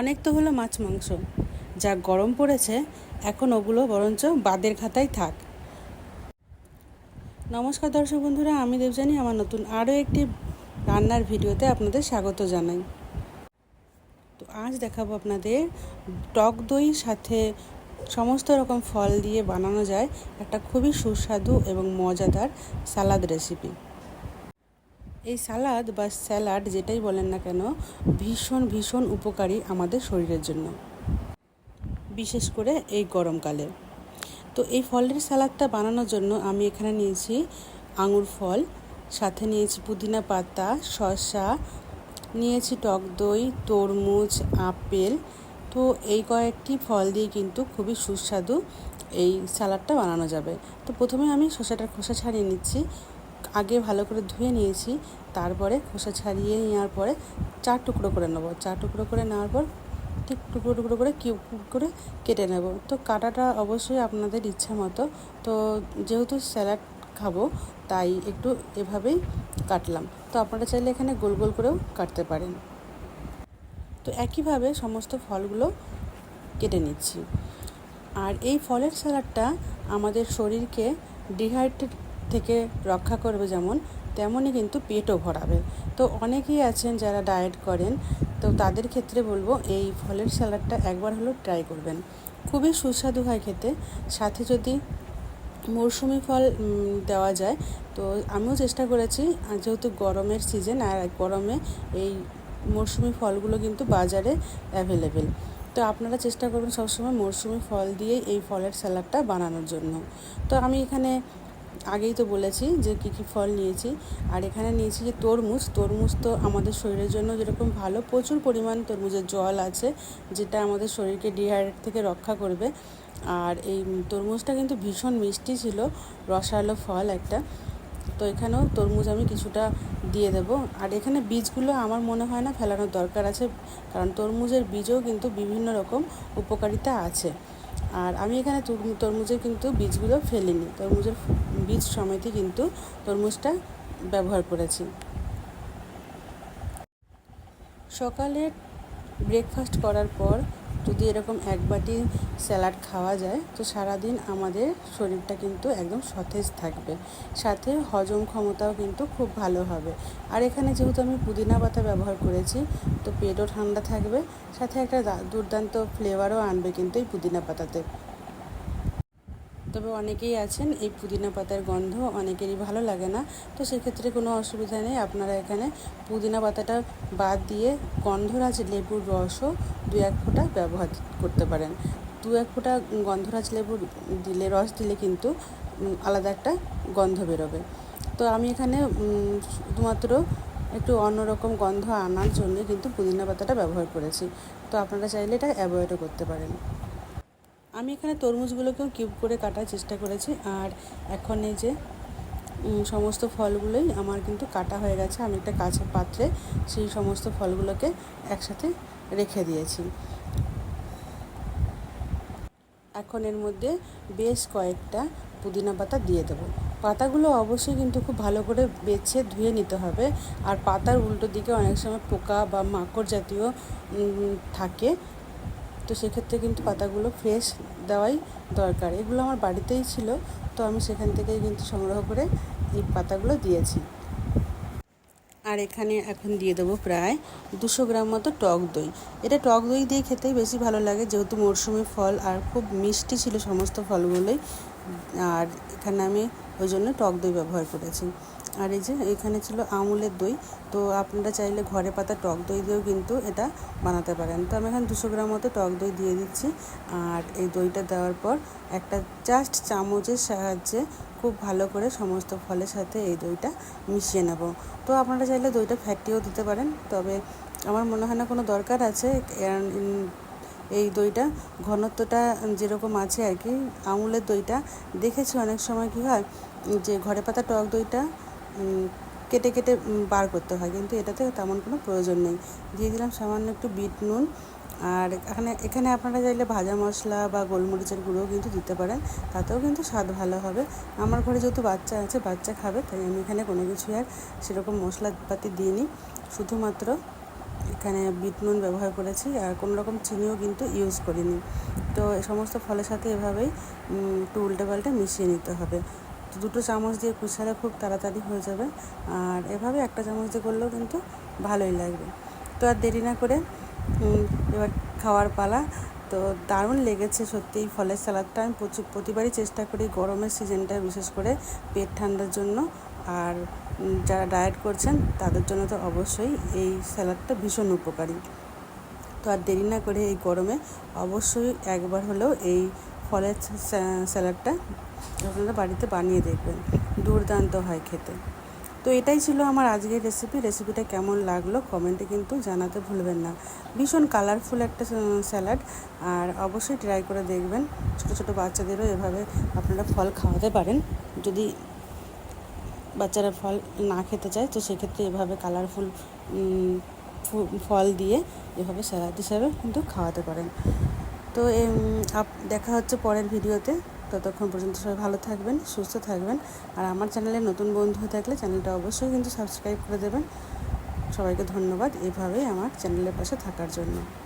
অনেক তো হলো মাছ মাংস। যা গরম পড়েছে, এখন ওগুলো বরঞ্চ বাদের খাতায় থাক। নমস্কার দর্শক বন্ধুরা, আমি দেবজানি আমার নতুন আরও একটি রান্নার ভিডিওতে আপনাদের স্বাগত জানাই। তো আজ দেখাবো আপনাদের টক দই সাথে সমস্ত রকম ফল দিয়ে বানানো যায় একটা খুবই সুস্বাদু এবং মজাদার সালাদ রেসিপি এই সালাদ বা স্যালাড যেটাই বলেন না কেন, ভীষণ ভীষণ উপকারী আমাদের শরীরের জন্য। বিশেষ করে এই গরমকালে। তো এই ফলের সালাদটা বানানোর জন্য আমি এখানে নিয়েছি আঙুর ফল, সাথে নিয়েছি পুদিনা পাতা, শসা, নিয়েছি টক দই, তরমুজ, আপেল। তো এই কয়েকটি ফল দিয়ে কিন্তু খুবই সুস্বাদু এই সালাডটা বানানো যাবে। তো প্রথমে আমি শসাটার খোসা ছাড়িয়ে নিচ্ছি। আগে ভালো করে ধুয়ে নিয়েছি, তারপরে খোসা ছাড়িয়ে নেওয়ার পরে চার টুকরো করে নেব। চার টুকরো করে নেওয়ার পর ঠিক টুকরো টুকরো করে কিউব করে কেটে নেব। তো কাটাটা অবশ্যই আপনাদের ইচ্ছা মতো। তো যেহেতু স্যালাড খাব, তাই একটু এভাবেই কাটলাম। তো আপনারা চাইলে এখানে গোল গোল করেও কাটতে পারেন। তো একইভাবে সমস্ত ফলগুলো কেটে নিচ্ছি। আর এই ফলের স্যালাডটা আমাদের শরীরকে ডিহাইড্রেট থেকে রক্ষা করবে যেমন, তেমনই কিন্তু পেটও ভরাবে। তো অনেকেই আছেন যারা ডায়েট করেন, তো তাদের ক্ষেত্রে বলব এই ফলের স্যালাডটা একবার হলেও ট্রাই করবেন। খুবই সুস্বাদু হয় খেতে। সাথে যদি মরশুমি ফল দেওয়া যায়, তো আমিও চেষ্টা করেছি যেহেতু গরমের সিজন আর গরমে এই মরশুমি ফলগুলো কিন্তু বাজারে অ্যাভেলেবেল তো আপনারা চেষ্টা করবেন সবসময় মরশুমি ফল দিয়ে এই ফলের স্যালাডটা বানানোর জন্য। তো আমি এখানে আগেই তো বলেছি যে কী কী ফল নিয়েছি। আর এখানে নিয়েছি যে তরমুজ। তরমুজ তো আমাদের শরীরের জন্য যেরকম ভালো, প্রচুর পরিমাণ তরমুজের জল আছে, যেটা আমাদের শরীরকে ডিহাইড্রেট থেকে রক্ষা করবে। আর এই তরমুজটা কিন্তু ভীষণ মিষ্টি ছিল, রসালো ফল একটা। তো এখানেও তরমুজ আমি কিছুটা দিয়ে দেব। আর এখানে বীজগুলো আমার মনে হয় না ফেলানোর দরকার আছে, কারণ তরমুজের বীজও কিন্তু বিভিন্ন রকম উপকারিতা আছে। আর আমি এখানে তরমুজের কিন্তু বীজগুলো ফেলিনি। তরমুজের বীজ সময়তে কিন্তু তরমুজটা ব্যবহার করেছি। সকালে ব্রেকফাস্ট করার পর যদি এরকম এক বাটি স্যালাড খাওয়া যায়, তো সারাদিন আমাদের শরীরটা কিন্তু একদম সতেজ থাকবে। সাথে হজম ক্ষমতাও কিন্তু খুব ভালো হবে। আর এখানে যেহেতু আমি পুদিনা পাতা ব্যবহার করেছি, তো পেটও ঠান্ডা থাকবে। সাথে একটা দুর্দান্ত ফ্লেভারও আনবে কিন্তু এই পুদিনা পাতাতে। তবে অনেকেই আছেন, এই পুদিনা পাতার গন্ধ অনেকেরই ভালো লাগে না। তো সেক্ষেত্রে কোনো অসুবিধা নেই, আপনারা এখানে পুদিনা পাতাটা বাদ দিয়ে গন্ধরাজ লেবুর রসও দু এক ফোঁটা ব্যবহার করতে পারেন। দু এক ফোঁটা গন্ধরাজ লেবুর দিলে, রস দিলে কিন্তু আলাদা একটা গন্ধ বেরোবে। তো আমি এখানে শুধুমাত্র একটু অন্যরকম গন্ধ আনার জন্য কিন্তু পুদিনা পাতাটা ব্যবহার করেছি। তো আপনারা চাইলে এটা অ্যাভয়েডও করতে পারেন। আমি এখানে তরমুজগুলোকেও কিউব করে কাটার চেষ্টা করেছি, আর এখন এই যে সমস্ত ফলগুলোই আমার কিন্তু কাটা হয়ে গেছে। আমি একটা কাঁচের পাত্রে সেই সমস্ত ফলগুলোকে একসাথে রেখে দিয়েছি। এখন এর মধ্যে বেশ কয়েকটা পুদিনা পাতা দিয়ে দেবো। পাতাগুলো অবশ্যই কিন্তু খুব ভালো করে বেছে ধুয়ে নিতে হবে, আর পাতার উল্টো দিকে অনেক সময় পোকা বা মাকড় জাতীয় থাকে তো সেক্ষেত্রে কিন্তু পাতাগুলো ফ্রেশ দেওয়াই দরকার। এগুলো আমার বাড়িতেই ছিল, তো আমি সেখান থেকেই কিন্তু সংগ্রহ করে এই পাতাগুলো দিয়েছি। আর এখানে এখন দিয়ে দেবো প্রায় দুশো গ্রাম মতো টক দই। এটা টক দই দিয়ে খেতেই বেশি ভালো লাগে, যেহেতু মরশুমি ফল আর খুব মিষ্টি ছিল সমস্ত ফলগুলোই। আর এখানে আমি ওই জন্য টক দই ব্যবহার করেছি। আর এই যে এখানে ছিল আমুলের দই, তো আপনারা চাইলে ঘরে পাতা টক দই দিয়েও কিন্তু এটা বানাতে পারেন। তো আমি এখানে দুশো গ্রাম মতো টক দই দিয়ে দিচ্ছি। আর এই দইটা দেওয়ার পর একটা জাস্ট চামচের সাহায্যে খুব ভালো করে সমস্ত ফলের সাথে এই দইটা মিশিয়ে নেব। তো আপনারা চাইলে দইটা ফ্যাটিও দিতে পারেন, তবে আমার মনে হয় না কোনো দরকার আছে। এই দইটা ঘনত্বটা যেরকম আছে আর কি, আমুলের দইটা দেখেছি অনেক সময় কী হয় যে ঘরে পাতা টক দইটা কেটে কেটে বার করতে হয়। কিন্তু এটাতে তেমন কোনো প্রয়োজন নেই। দিয়ে দিলাম সামান্য একটু বিট নুন। আর এখানে এখানে আপনারা চাইলে ভাজা মশলা বা গোলমরিচের গুঁড়োও কিন্তু দিতে পারেন। তাতেও কিন্তু স্বাদ ভালো হবে। আমার ঘরে যেহেতু বাচ্চা আছে, বাচ্চা খাবে, তাই আমি এখানে কোনো কিছু আর সেরকম মশলাপাতি দিইনি। শুধুমাত্র এখানে বিট নুন ব্যবহার করেছি আর কোনো রকম চিনিও কিন্তু ইউজ করিনি। তো সমস্ত ফলের সাথে এভাবেই একটু উল্টে পাল্টে মিশিয়ে নিতে হবে। তো দুটো চামচ দিয়ে কুচালে খুব তাড়াতাড়ি হয়ে যাবে। আর এভাবে একটা চামচ দিয়ে করলেও কিন্তু ভালোই লাগবে। তো আর দেরি না করে এবার খাওয়ার পালা। তো দারুণ লেগেছে সত্যি এই ফলের স্যালাডটা আমি প্রচুর প্রতিবারই চেষ্টা করি গরমের সিজনটায় বিশেষ করে পেট ঠান্ডার জন্য। আর যারা ডায়েট করছেন তাদের জন্য তো অবশ্যই এই স্যালাডটা ভীষণ উপকারী। তো আর দেরি না করে এই গরমে অবশ্যই একবার হলেও এই ফলের স্যা- স্যালাডটা আপনারা বাড়িতে বানিয়ে দেখবেন। দুর্দান্ত হয় খেতে। তো এটাই ছিল আমার আজকের রেসিপি রেসিপিটা কেমন লাগল কমেন্টে কিন্তু জানাতে ভুলবেন না। ভীষণ কালারফুল একটা স্যালাড আর অবশ্যই ট্রাই করে দেখবেন। ছোটো ছোটো বাচ্চাদেরও এভাবে আপনারা ফল খাওয়াতে পারেন। যদি বাচ্চারা ফল না খেতে চায়, তো সেক্ষেত্রে এভাবে কালারফুল ফল দিয়ে এভাবে স্যালাড হিসাবে কিন্তু খাওয়াতে পারেন। তো আপ- দেখা হচ্ছে পরের ভিডিওতে। ততক্ষণ পর্যন্ত সবাই ভালো থাকবেন, সুস্থ থাকবেন। আর আমার চ্যানেলে নতুন বন্ধু হয়ে থাকলে চ্যানেলটা অবশ্যই কিন্তু সাবস্ক্রাইব করে দেবেন। সবাইকে ধন্যবাদ এভাবেই আমার চ্যানেলের পাশে থাকার জন্য।